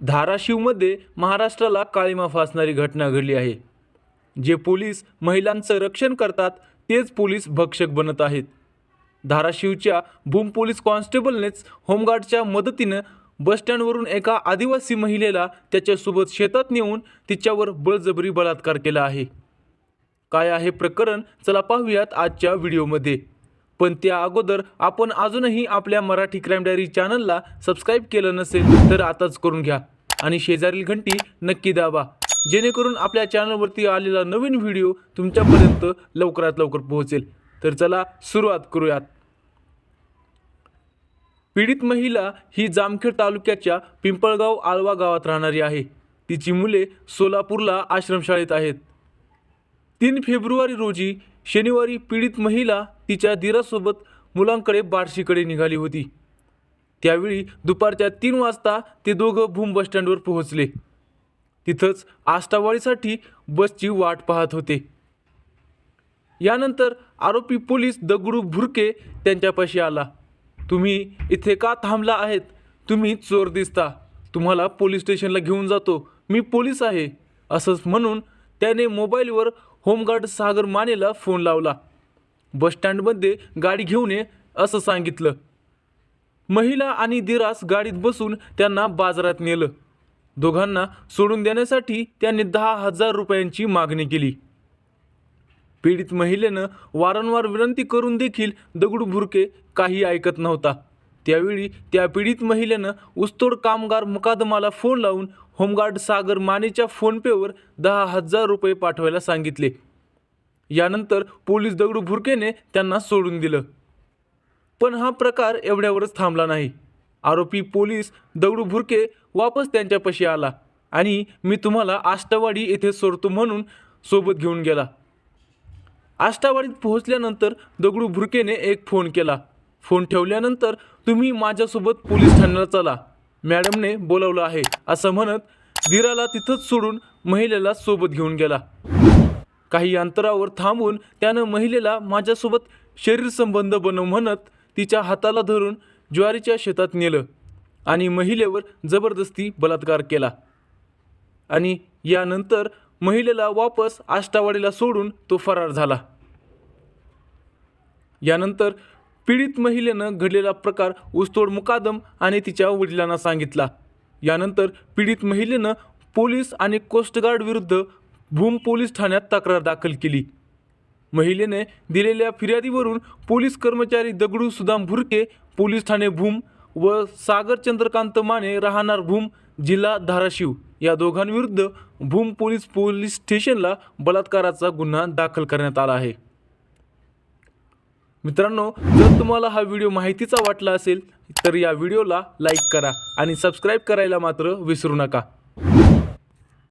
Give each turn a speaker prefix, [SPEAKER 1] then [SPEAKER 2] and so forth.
[SPEAKER 1] धाराशिवमध्ये महाराष्ट्राला काळीमा फासणारी घटना घडली आहे. जे पोलीस महिलांचं रक्षण करतात तेच पोलीस भक्षक बनत आहेत. धाराशिवच्या भूम पोलीस कॉन्स्टेबलनेच होमगार्डच्या मदतीनं बसस्टँडवरून एका आदिवासी महिलेला त्याच्यासोबत शेतात नेऊन तिच्यावर बळजबरी बलात्कार केला आहे. काय आहे प्रकरण चला पाहूयात आजच्या व्हिडिओमध्ये. पण त्या अगोदर आपण अजूनही आपल्या मराठी क्राईम डायरी चॅनलला सबस्क्राईब केलं नसेल तर आताच करून घ्या. आणि शेजारील घंटी नक्की दाबा जेणेकरून आपल्या चॅनलवरती आलेला नवीन व्हिडिओ तुमच्यापर्यंत लवकरात लवकर पोहोचेल. तर चला सुरुवात करूयात. पीडित महिला ही जामखेड तालुक्याच्या पिंपळगाव आळवा गावात राहणारी आहे. तिची मुले सोलापूरला आश्रमशाळेत आहेत. तीन फेब्रुवारी रोजी शनिवारी पीडित महिला तिच्या दिरासोबत मुलांकडे बार्शीकडे निघाली होती. त्यावेळी दुपारच्या तीन वाजता ते दोघं भूम बसस्टँडवर पोहोचले. तिथंच आष्टावाडीसाठी बसची वाट पाहत होते. यानंतर आरोपी पोलीस दगडू भुरके त्यांच्यापाशी आला. तुम्ही इथे का थांबला आहेत? तुम्ही चोर दिसता. तुम्हाला पोलीस स्टेशनला घेऊन जातो. मी पोलीस आहे. असंच म्हणून त्याने मोबाईलवर होमगार्ड सागर मानेला फोन लावला. बसस्टँडमध्ये गाडी घेऊन ये असं सांगितलं. महिला आणि दिरास गाडीत बसून त्यांना बाजारात नेलं. दोघांना सोडून देण्यासाठी त्यांनी दहा हजार रुपयांची मागणी केली. पीडित महिलेनं वारंवार विनंती करून देखील दगडू भुरके काही ऐकत नव्हता. त्यावेळी त्या पीडित महिलेनं उस्तोड कामगार मुकादमाला फोन लावून होमगार्ड सागर मानेच्या फोनपेवर दहा हजार रुपये पाठवायला सांगितले. यानंतर पोलीस दगडू भुरकेने त्यांना सोडून दिलं. पण हा प्रकार एवढ्यावरच थांबला नाही. आरोपी पोलीस दगडू भुरके वापस त्यांच्यापाशी आला आणि मी तुम्हाला आष्टावाडी येथे सोडतो म्हणून सोबत घेऊन गेला. आष्टावाडीत पोहोचल्यानंतर दगडू भुरकेने एक फोन केला. फोन ठेवल्यानंतर तुम्ही माझ्यासोबत पोलीस ठाण्याला चला. मॅडमने बोलवलं आहे असं म्हणत धीराला तिथंच सोडून महिलेला सोबत घेऊन गेला. काही अंतरावर थांबून त्यानं महिलेला माझ्यासोबत शरीर संबंध बनव म्हणत तिच्या हाताला धरून ज्वारीच्या शेतात नेलं आणि महिलेवर जबरदस्ती बलात्कार केला. आणि यानंतर महिलेला वापस आष्टावाडीला सोडून तो फरार झाला. यानंतर पीडित महिलेनं घडलेला प्रकार उसतोड मुकादम आणि तिच्या वडिलांना सांगितला. यानंतर पीडित महिलेनं पोलीस आणि कोस्टगार्ड विरुद्ध भूम पोलीस ठाण्यात तक्रार दाखल केली. महिलेने दिलेल्या फिर्यादीवरून पोलीस कर्मचारी दगडू सुदाम भुरके पोलीस ठाणे भूम व सागर चंद्रकांत माने राहणार भूम जिल्हा धाराशिव या दोघांविरुद्ध भूम पोलीस पोलीस स्टेशनला बलात्काराचा गुन्हा दाखल करण्यात आला आहे. मित्रांनो जर तुम्हाला हा व्हिडिओ माहितीचा वाटला असेल तर या व्हिडिओला लाईक करा आणि सबस्क्राईब करायला मात्र विसरू नका.